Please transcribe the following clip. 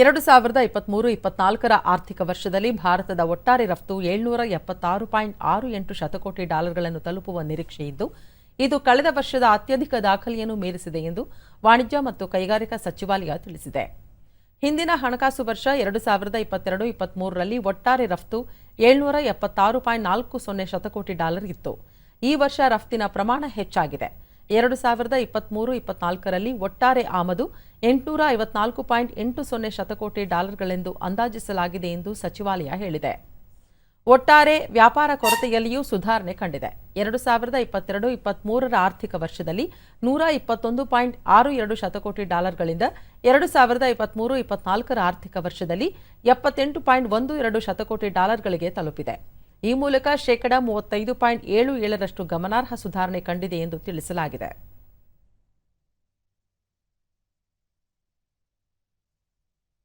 ಎರಡು ಸಾವಿರದ ಇಪ್ಪತ್ಮೂರು ಇಪ್ಪತ್ನಾಲ್ಕರ ಆರ್ಥಿಕ ವರ್ಷದಲ್ಲಿ ಭಾರತದ ಒಟ್ಟಾರೆ ರಫ್ತು ಏಳ್ನೂರ ಎಪ್ಪತ್ತಾರು ಪಾಯಿಂಟ್ ಆರು ಎಂಟು ಶತಕೋಟಿ ಡಾಲರ್ಗಳನ್ನು ತಲುಪುವ ನಿರೀಕ್ಷೆ ಇದ್ದು, ಇದು ಕಳೆದ ವರ್ಷದ ಅತ್ಯಧಿಕ ದಾಖಲೆಯನ್ನು ಮೀರಿಸಿದೆ ಎಂದು ವಾಣಿಜ್ಯ ಮತ್ತು ಕೈಗಾರಿಕಾ ಸಚಿವಾಲಯ ತಿಳಿಸಿದೆ. ಹಿಂದಿನ ಹಣಕಾಸು ವರ್ಷ ಎರಡು ಸಾವಿರದ ಇಪ್ಪತ್ತೆರಡು ಇಪ್ಪತ್ಮೂರರಲ್ಲಿ ಒಟ್ಟಾರೆ ರಫ್ತು ಏಳ್ನೂರ ಎಪ್ಪತ್ತಾರು ಪಾಯಿಂಟ್ ನಾಲ್ಕು ಸೊನ್ನೆ ಶತಕೋಟಿ ಡಾಲರ್ ಇತ್ತು. ಈ ವರ್ಷ ರಫ್ತಿನ ಪ್ರಮಾಣ ಹೆಚ್ಚಾಗಿದೆ. ಎರಡು ಸಾವಿರದ ಇಪ್ಪತ್ತ್ಮೂರು ಇಪ್ಪತ್ನಾಲ್ಕರಲ್ಲಿ ಒಟ್ಟಾರೆ ಆಮದು ಎಂಟುನೂರ ಐವತ್ನಾಲ್ಕು ಪಾಯಿಂಟ್ ಎಂಟು ಸೊನ್ನೆ ಶತಕೋಟಿ ಡಾಲರ್ಗಳೆಂದು ಅಂದಾಜಿಸಲಾಗಿದೆ ಎಂದು ಸಚಿವಾಲಯ ಹೇಳಿದೆ. ಒಟ್ಟಾರೆ ವ್ಯಾಪಾರ ಕೊರತೆಯಲ್ಲಿಯೂ ಸುಧಾರಣೆ ಕಂಡಿದೆ. ಎರಡು ಸಾವಿರದ ಇಪ್ಪತ್ತೆರಡು ಇಪ್ಪತ್ಮೂರರ ಆರ್ಥಿಕ ವರ್ಷದಲ್ಲಿ ನೂರ ಇಪ್ಪತ್ತೊಂದು ಪಾಯಿಂಟ್ ಆರು ಎರಡು ಶತಕೋಟಿ ಡಾಲರ್ಗಳಿಂದ ಎರಡು ಸಾವಿರದ ಇಪ್ಪತ್ತ್ಮೂರು ಇಪ್ಪತ್ನಾಲ್ಕರ ಆರ್ಥಿಕ ವರ್ಷದಲ್ಲಿ ಎಪ್ಪತ್ತೆಂಟು ಪಾಯಿಂಟ್ ಒಂದು ಎರಡು ಶತಕೋಟಿ ಡಾಲರ್ಗಳಿಗೆ ತಲುಪಿದೆ. ಈ ಮೂಲಕ ಶೇಕಡಾ ಮೂವತ್ತೈದು ಪಾಯಿಂಟ್ ಏಳು ಏಳರಷ್ಟು ಗಮನಾರ್ಹ ಸುಧಾರಣೆ ಕಂಡಿದೆ ಎಂದು ತಿಳಿಸಲಾಗಿದೆ.